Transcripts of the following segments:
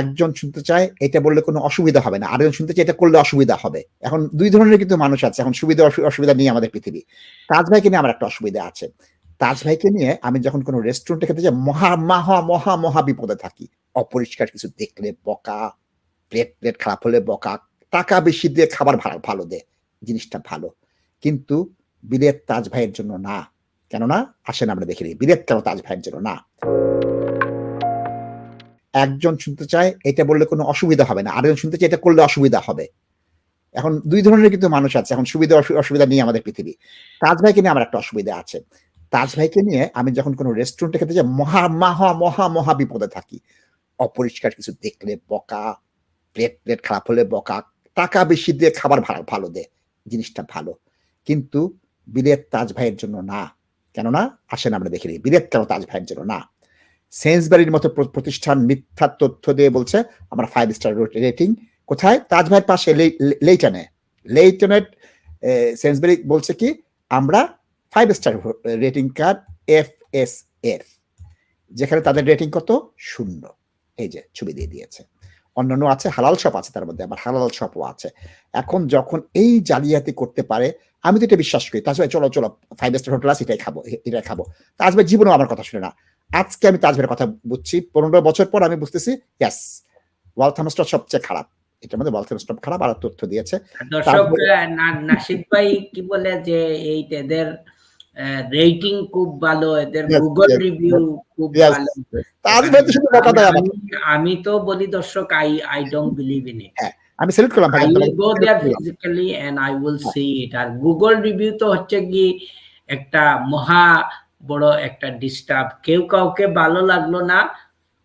একজন শুনতে চায়, এটা বললে কোনো অসুবিধা হবে না। আরেকজন শুনতে চায়, এটা করলে অসুবিধা হবে। এখন দুই ধরনের কিন্তু মানুষ আছে, এখন সুবিধা অসুবিধা নিয়ে আমাদের পৃথিবী। তাজ ভাইকে নিয়ে আমার একটা অসুবিধা আছে। তাজ ভাইকে নিয়ে আমি যখন কোনো রেস্টুরেন্টে খেতে যাই, মহা মহা মহা মহা বিপদে থাকি। অপরিষ্কার কিছু দেখলে বকা প্লেট প্লেট খারাপ হলে বকা, টাকা বেশি দিয়ে খাবার ভালো ভালো দেয় জিনিসটা ভালো। কিন্তু বিলেত তাজ ভাইয়ের জন্য না। কেননা, আসেন আমরা দেখে নিই, বিলেত কেন তাজ ভাইয়ের জন্য না? একজন শুনতে চায়, এটা বললে কোনো অসুবিধা হবে না। আরেকজন শুনতে চায়, এটা করলে অসুবিধা হবে। এখন দুই ধরনের কিন্তু মানুষ আছে। এখন সুবিধা অসুবিধা নিয়ে আমাদের পৃথিবী। তাজ ভাইকে নিয়ে আমার একটা অসুবিধা আছে। তাজ ভাইকে নিয়ে আমি যখন কোনো রেস্টুরেন্টে খেতে যাই, মহা মহা মহা মহা বিপদে থাকি। অপরিষ্কার কিছু দেখলে বকা প্লেট প্লেট খারাপ হলে বকা, টাকা বেশি দিয়ে খাবার ভালো ভালো দেয় জিনিসটা ভালো। কিন্তু বিলেত তাজ ভাইয়ের জন্য না। কেননা, আসেন আমরা দেখে নিই, বিলেত কেন তাজ ভাইয়ের জন্য না? সেন্সবারির মতো প্রতিষ্ঠান মিথ্যা তথ্য দিয়ে বলছে, আমরা ফাইভ স্টার রেটিং কোথায়? তাজ ভাইয়ের পাশে লেইটনে। লেইটনের সেন্সবারি বলছে কি, আমরা five star rating card F S F যেখানে তাদের রেটিং কত? শূন্য। এই যে ছবি দিয়ে দিয়েছে। অন্যান্য আছে, হালাল শপ আছে তার মধ্যে, আবার হালাল শপও আছে। এখন যখন এই জালিয়াতি করতে পারে, আমি তো এটা বিশ্বাস করি। তাজ ভাই, চলো চলো ফাইভ স্টার হোটেল আছে, এটাই খাব এটাই খাব। তাজ ভাই, জীবনেও আমার কথা শুনে না। আজকে আমি তাজ ভাইয়ের কথা বুঝছি পনেরো বছর পর আমি বুঝতেছি ইয়াস ওয়ালথামস্টপ সবচেয়ে খারাপ। এটার মধ্যে ওয়ালথামস্টপ খারাপ আর তথ্য দিয়েছে। দর্শক ভাই কি বলে যে এই এদের রেটিং খুব ভালো এদের গুগল রিভিউ খুব ভালো। আমি- তো বলি দর্শক I I don't believe in it আমি সেলেক্ট করলাম ভাই will go there আমি physically and I will আর গুগল রিভিউ তো হচ্ছে কি একটা মহা বড় একটা ডিস্টার্ব কেউ কাউকে ভালো লাগল না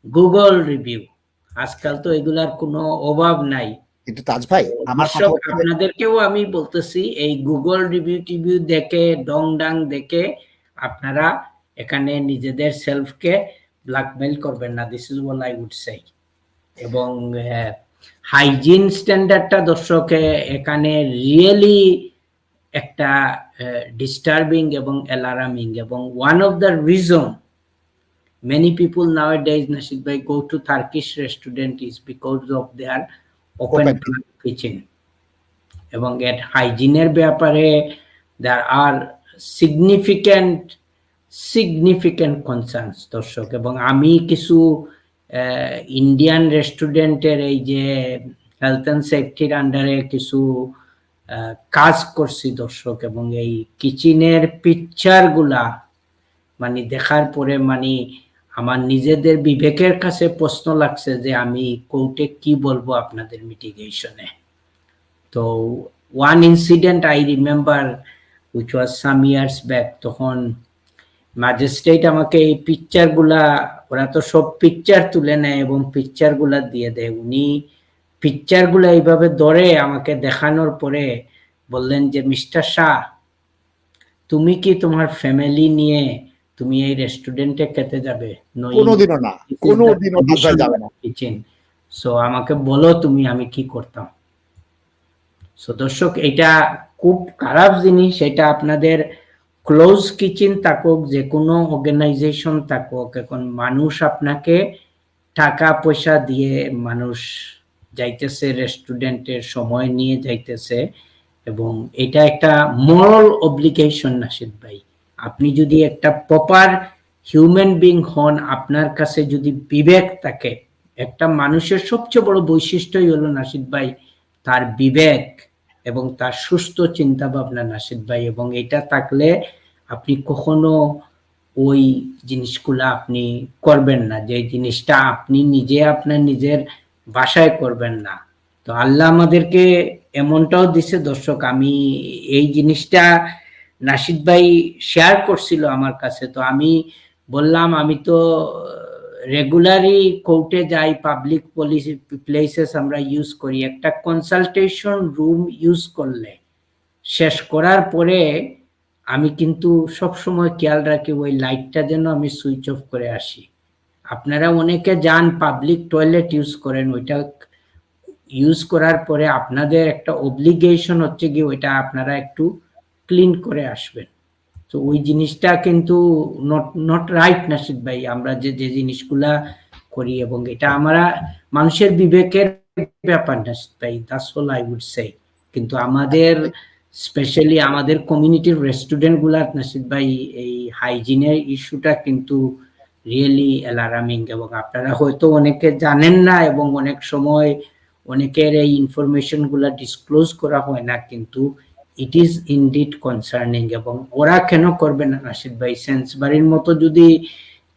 গুগল রিভিউ আজকাল তো এগুলার কোনো অভাব নাই। কিন্তু তাজ ভাই আমার আপনাদেরকেও আমি বলতেছি এই গুগল রিভিউ টিভিউ দেখে ডং ডাং দেখে আপনারা এখানে নিজেদের সেলফকে ব্ল্যাকমেইল করবেন না। This is what I would say এবং হাইজিন স্ট্যান্ডার্ডটা দর্শকে এখানে রিয়েলি একটা ডিস্টার্বিং এবং অ্যালারামিং এবং one of the reason many people nowadays Nasid ভাই go to Turkish restaurant is because of their open kitchen এবং এট হাইজিনের ব্যাপারে there are significant significant concerns দর্শক। এবং আমি কিছু ইন্ডিয়ান রেস্টুরেন্টের এই যে হেলথ অ্যান্ড সেফটির আন্ডারে কিছু কাজ করছি দর্শক এবং এই কিচেনের পিকচারগুলা মানে দেখার পরে মানে আমার নিজেদের বিবেকের কাছে প্রশ্ন লাগছে যে আমি কোর্টে কি বলব আপনাদের মিটিগেশনে তো one incident I remember which was some years back তখন ম্যাজিস্ট্রেট আমাকে এই পিকচারগুলা, ওরা তো সব পিকচার তুলে নেয় এবং পিকচারগুলা দিয়ে দেয়। উনি পিকচারগুলা এইভাবে ধরে আমাকে দেখানোর পরে বললেন যে মিস্টার শাহ তুমি কি তোমার ফ্যামিলি নিয়ে তুমি এই রেস্টুরেন্টে খেতে যাবে? কোনোদিনও না কোনোদিনও যাবে না। কিচেন সো আমাকে বলো তুমি আমি কি করতাম। সো দর্শক এটা খুব খারাপ জিনিস এটা আপনাদের ক্লোজ কিচেন থাকুক যে কোনো অর্গানাইজেশন থাকুক এখন মানুষ আপনাকে টাকা পয়সা দিয়ে মানুষ যাইতেছে রেস্টুরেন্টের সময় নিয়ে যাইতেছে এবং এটা একটা মরাল অব্লিগেশন নাসিদ ভাই। আপনি যদি একটা প্রপার হিউম্যান বিং হন, আপনার কাছে যদি বিবেক থাকে, একটা মানুষের সবচেয়ে বড় বৈশিষ্ট্যই হলো, নাসিদ ভাই, তার বিবেক এবং তার সুস্থ চিন্তা ভাবনা নাসিদ ভাই। এবং এটা থাকলে আপনি কখনো ওই জিনিসগুলা আপনি করবেন না। যে জিনিসটা আপনি নিজে, আপনার নিজের বাসায় করবেন না। তো আল্লাহ আমাদেরকে এমনটাও দিছে, দর্শক, আমি এই জিনিসটা নাসিদ ভাই শেয়ার করছিল আমার কাছে। তো আমি বললাম, আমি তো রেগুলারই কোর্টে যাই পাবলিক পলিসি প্লেসেস আমরা ইউজ করি। একটা কনসালটেশন রুম ইউজ করলে, শেষ করার পরে আমি কিন্তু সব সময় খেয়াল রাখি, ওই লাইটটা যেন আমি সুইচ অফ করে আসি। আপনারা অনেকে যান পাবলিক টয়লেট ইউজ করেন, ওইটা ইউজ করার পরে আপনাদের একটা অব্লিগেশন হচ্ছে কি ওইটা আপনারা একটু ক্লিন করে আসবেন। তো ওই জিনিসটা কিন্তু নট নট রাইট নাসিদ ভাই, আমরা যে যে জিনিসগুলা করি এবং এটা আমরা মানুষের বিবেকের ব্যাপার না ভাই that's all I would say কিন্তু আমাদের স্পেশালি আমাদের কমিউনিটির রেস্টুরেন্টগুলার নাসিদ ভাই, এই হাইজিনের ইস্যুটা কিন্তু রিয়েলি অ্যালার্মিং এবং আপনারা হয়তো অনেকে জানেন না এবং অনেক সময় অনেকের এই ইনফরমেশনগুলা ডিসক্লোজ করা হয় না, কিন্তু ইট ইজ ইনডিড কনসার্নিং এবং ওরা কেন করবে না? নাসিদ ভাই সেন্সবাড়ির মতো যদি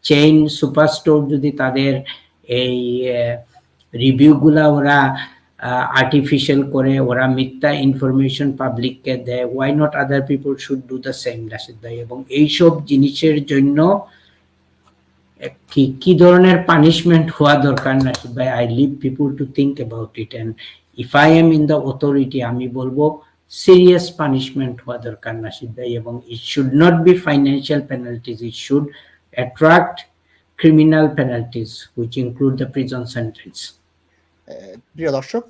চেইন সুপার স্টোর যদি তাদের এই রিভিউ গুলা ওরা আর্টিফিশিয়াল করে, ওরা মিথ্যা ইনফরমেশন পাবলিককে দেয় why not other people should do the same Rashid ভাই, এবং এইসব জিনিসের জন্য কি কি ধরনের পানিশমেন্ট হওয়া দরকার নাসিদ ভাই I leave people to think about it and if I am in the authority আমি বলব সিরিয়াস পানিশমেন্ট হওয়া দরকার নাসিদ ভাই এবং it should not be financial penalties it should attract criminal penalties which include the prison ah, প্রিয় দর্শক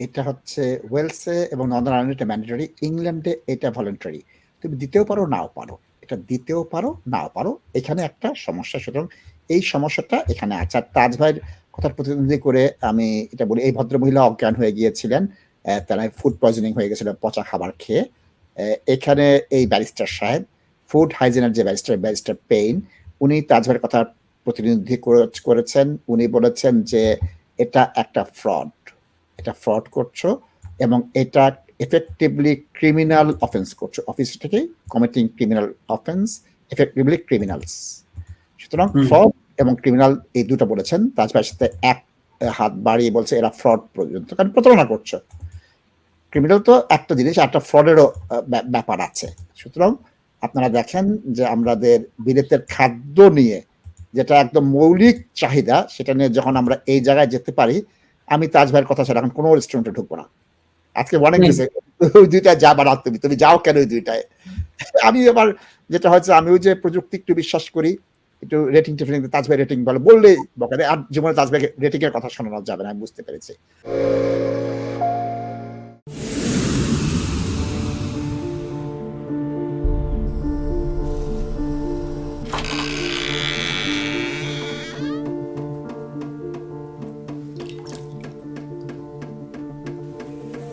এটা হচ্ছে ওয়েলসে এবং নর্দার্ন আয়ারল্যান্ডে ম্যান্ডেটরি ইংল্যান্ডে এটা ভলেন্টারি তুমি দিতেও পারো নাও পারো। এটা দিতেও পারো, নাও পারো। এখানে একটা সমস্যা, সুতরাং এই সমস্যাটা এখানে আছে। আর তাজ ভাইয়ের কথার প্রতিনিধি করে আমি এটা বলি, এই ভদ্রমহিলা অজ্ঞান হয়ে গিয়েছিলেন। তারা ফুড পয়জনিং হয়ে গেছিল, পচা খাবার খেয়ে। এখানে এই ব্যারিস্টার সাহেব ফুড হাইজিনের যে ব্যারিস্টার ব্যারিস্টার পেইন উনি তাজ ভাইয়ের কথা প্রতিনিধি করে- করেছেন। উনি বলেছেন যে, এটা একটা ফ্রড এটা ফ্রড করছ এবং এটা এফেক্টিভলি ক্রিমিনাল অফেন্স করছ। অফিস থেকে committing criminal offence effectively criminals সুতরাং ফ্রড এবং ক্রিমিনাল এই দুটো বলেছেন। ভাইয়ের সাথে এক হাত বাড়িয়ে বলছে এরা ফ্রড পর্যন্ত। কারণ প্রতারণা করছ। ক্রিমিনাল তো একটা জিনিস একটা ফ্রডেরও ব্যাপার আছে। সুতরাং আপনারা দেখেন যে আমাদের বিলেতের খাদ্য নিয়ে যেটা একদম মৌলিক চাহিদা সেটা নিয়ে যখন আমরা এই জায়গায় যেতে পারি আমি তাজ ভাইয়ের কথা ছাড়া এখন কোনো রেস্টুরেন্টে ঢুকবো না। আজকে অনেক। গেছে ওই দুইটায় যা বাড়া তুমি। তুমি যাও কেন ওই দুইটায়? আমি আবার যেটা হয়েছে আমি ওই যে প্রযুক্তি একটু বিশ্বাস করি একটু রেটিং টেটিং তাজ ভাই রেটিং বলে। বললেই বকে আর জীবনে তাজ ভাই রেটিং এর কথা শোনানো যাবে না আমি বুঝতে পেরেছি।